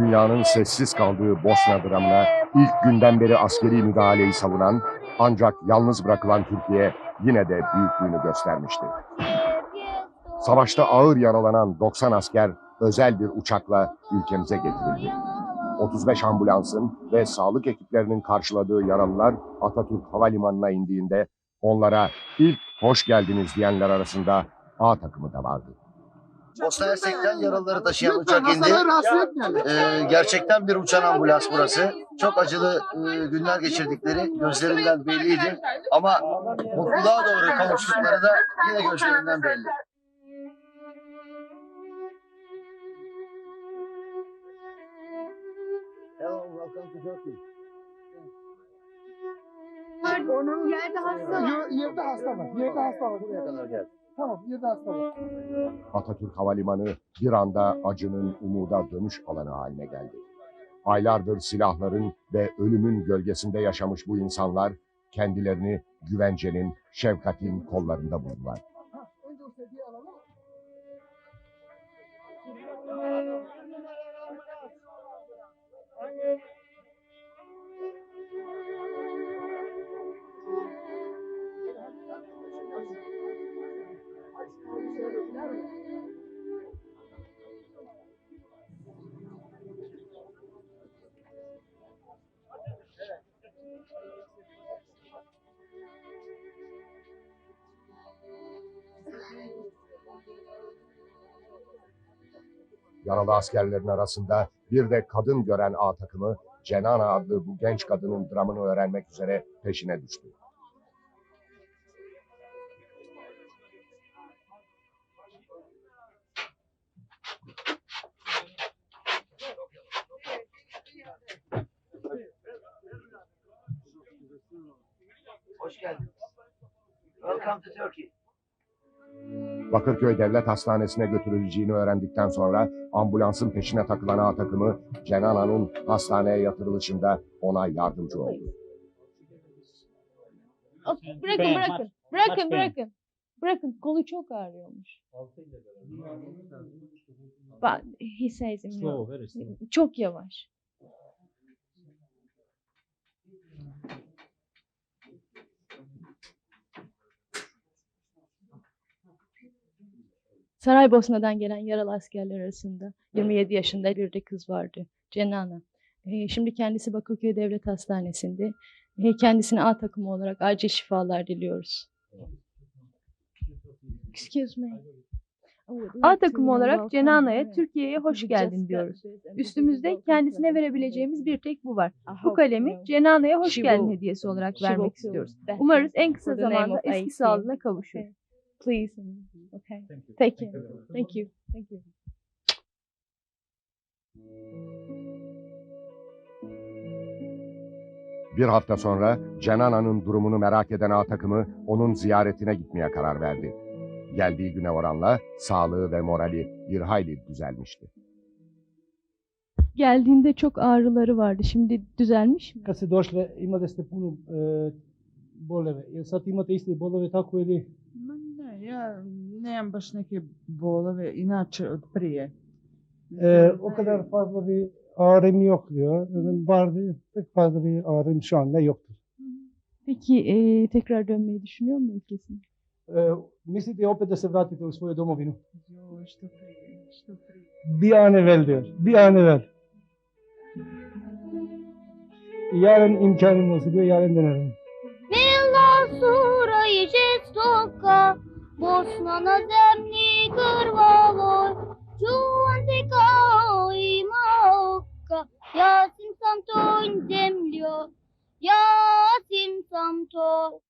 dünyanın sessiz kaldığı Bosna dramına ilk günden beri askeri müdahaleyi savunan ancak yalnız bırakılan Türkiye yine de büyüklüğünü göstermişti. Savaşta ağır yaralanan 90 asker özel bir uçakla ülkemize getirildi. 35 ambulansın ve sağlık ekiplerinin karşıladığı yaralılar Atatürk Havalimanı'na indiğinde onlara ilk hoş geldiniz diyenler arasında A takımı da vardı. Bosna Hersek'ten yaralıları taşıyan uçak indi. Ee, gerçekten bir uçan ambulans burası. Çok acılı e, günler geçirdikleri gözlerinden belliydi. Ama mutluluğa doğru kavuştukları da yine gözlerinden belli. Hello, welcome to Turkey. Onun Yerde hasta var. Yerde hasta var. Yerde hasta var. Buraya kadar geldi. Tamam, hasta var. Atatürk Havalimanı bir anda acının umuda dönüş alanı haline geldi. Aylardır silahların ve ölümün gölgesinde yaşamış bu insanlar kendilerini güvencenin, şefkatin kollarında buldular. Ha, önce o alalım. Yaralı askerlerin arasında bir de kadın gören A takımı Cenana adlı bu genç kadının dramını öğrenmek üzere peşine düştü. Welcome to Turkey. Bakırköy Devlet Hastanesi'ne götürüleceğini öğrendikten sonra ambulansın peşine takılan A takımı Cenana'nın hastaneye yatırılışında ona yardımcı oldu. Okey, Bırakın bırakın. Bırakın bırakın. Bırakın kolu çok ağrıyormuş. But he says in Slow, very slow. çok yavaş. Saraybosna'dan gelen yaralı askerler arasında 27 yaşında bir de kız vardı. Cenana. Ee, şimdi kendisi Bakırköy Devlet Hastanesi'nde. Ee, kendisine A takımı olarak acil şifalar diliyoruz. Excuse me. A takımı olarak Cenana'ya Türkiye'ye hoş geldin diyoruz. Üstümüzde kendisine verebileceğimiz bir tek bu var. Bu kalemi Cenana'ya hoş geldin hediyesi olarak vermek istiyoruz. Umarız en kısa zamanda eski sağlığına kavuşur. Please. Okay. Thank you. Take care. Thank you. Thank you. Bir hafta sonra Cenana'nın durumunu merak eden A takımı onun ziyaretine gitmeye karar verdi. Geldiği güne oranla sağlığı ve morali bir hayli düzelmişti. Geldiğinde çok ağrıları vardı. Şimdi düzelmiş mi? kad ste došle imali ste puno e, boleve. Jel sad imate iste bolove tako ili? Ja nemam baš neke bolove inače od prije. E, o kadar fazla bir ağrım yok diyor. Vardı pek fazla bir ağrım şu anda yoktur. Peki e, tekrar dönmeyi düşünüyor mu ülkesine? E, mislite opet da se vratite u svoju domovinu? Joj, što prije, što prije. Bir an evvel diyor. Bir an evvel. Yarın imkanım olsa diyor, yarın dönerim. Mila sura i žestoka, Bosna na zemlji krvavoj, čuvam te kao ima oka, Jasim sam to zemljo, Jasim sam to.